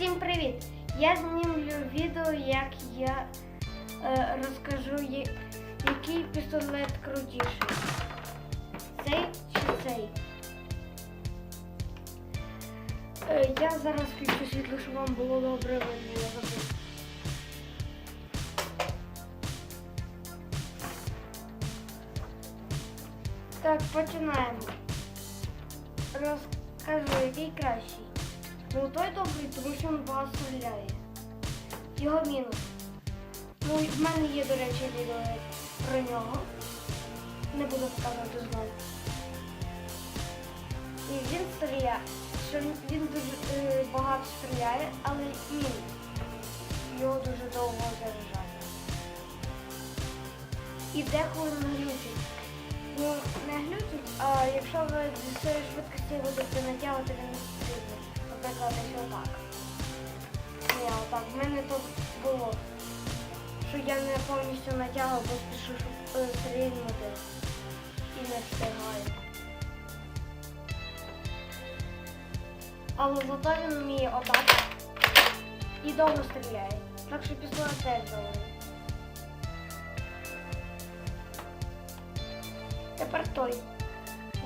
Всім привіт! Я знімлю відео, як я е, розкажу, який пістолет крутіший. Цей чи цей. Е, я зараз включу світло, щоб вам було добре видно. Так, починаємо. Розкажу, який кращий. Ну той добрий, тому що він багато стріляє. Його мінус. Ну, і в мене є, до речі, відео про нього. Не буду показувати знову. І він стріляє, що він, дуже е, багато стріляє, але мінус. Його дуже довго заряджає. І деколи не глючить. Ну, не глючить, а якщо ви зі своєї швидкості будете натягувати, він не стрільне. Наприклад, десь отак. Ні, отак. В мене тут було, що я не повністю натягав, бо спішу щоб, е, стрільнути і не встигаю. Але зато він вміє отак і довго стріляє. Так що пістолет теж довгий. Тепер той.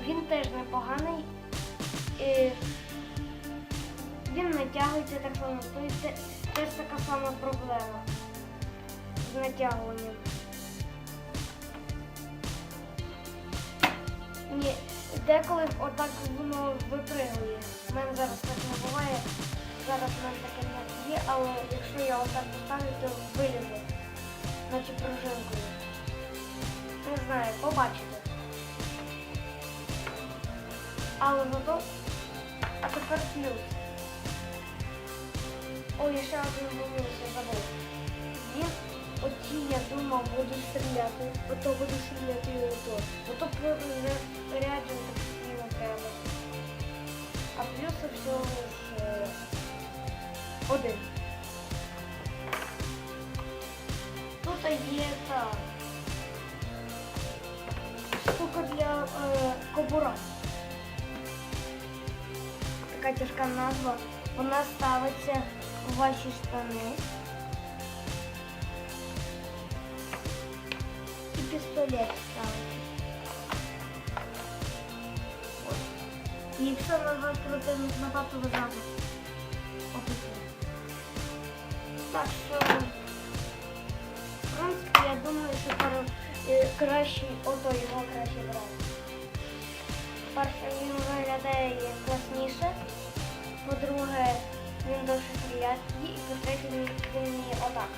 Він теж непоганий. Він натягується так само. Той те- теж така сама проблема з натягуванням. Ні, деколи отак воно випригує. У мене зараз так не буває. Зараз в мене таке не є, але якщо я отак поставлю, то вилізе. Наче пружинкою. Не знаю, побачите. Але зато, а тепер плюс. Ой, я ще один момент я забув. Він оті, я думав, буду стріляти. Ото буду стріляти і ото. Ото переряджен так не треба. А плюси всього ж е, один. Тут є та штука для е, кобура така тяжка назва. Вона ставиться у ваші штани. І пістолет ставиться. І все назад проти набагато виразу. Описує. Так що, в принципі, я думаю, що е, кращий, ото його краще брати. Перше, він виглядає класніше. По-друге, він довше стріляє. І по-третє, він отак.